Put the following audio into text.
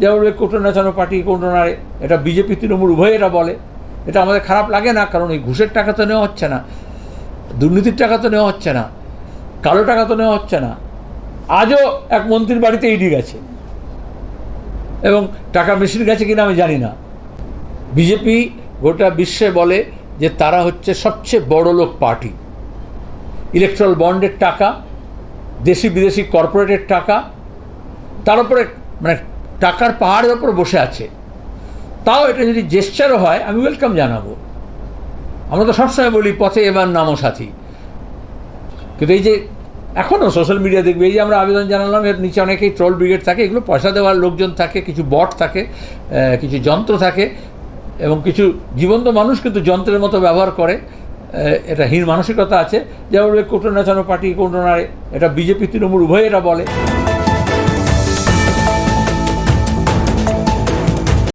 যে বলবে কোটো নাচানো পার্টি কোটো নাড়ে এটা বিজেপি, তৃণমূল উভয় এটা বলে। এটা আমাদের খারাপ লাগে না, কারণ এই ঘুষের টাকা তো নেওয়া হচ্ছে না, দুর্নীতির টাকা তো নেওয়া হচ্ছে না, কালো টাকা তো নেওয়া হচ্ছে না। আজও এক মন্ত্রীর বাড়িতে ইডি গেছে, এবং টাকা মেশিন গেছে কিনা আমি জানি না। বিজেপি গোটা বিশ্বে বলে যে তারা হচ্ছে সবচেয়ে বড় লোক পার্টি। ইলেকট্রাল বন্ডের টাকা দেশি বিদেশি কর্পোরেটের টাকা, তার উপরে মানে টাকার পাহাড়ের ওপর বসে আছে। তাও এটা যদি জেস্চারও হয়, আমি ওয়েলকাম জানাব। আমরা তো সবসময় বলি, পথে এবার নামো সাথী। কিন্তু এই যে এখনও সোশ্যাল মিডিয়া দেখবে, এই যে আমরা আবেদন জানালাম, এর নিচে অনেকেই ট্রোল ব্রিগেড থাকে, এগুলো পয়সা দেওয়ার লোকজন থাকে, কিছু বট থাকে কিছু যন্ত্র থাকে, এবং কিছু জীবন্ত মানুষ কিন্তু যন্ত্রের মতো ব্যবহার করে এটা হীন মানসিকতা আছে। যেমন কোটো পার্টি কোটো নাড়ে এটা বিজেপি, তৃণমূল উভয় এটা বলে।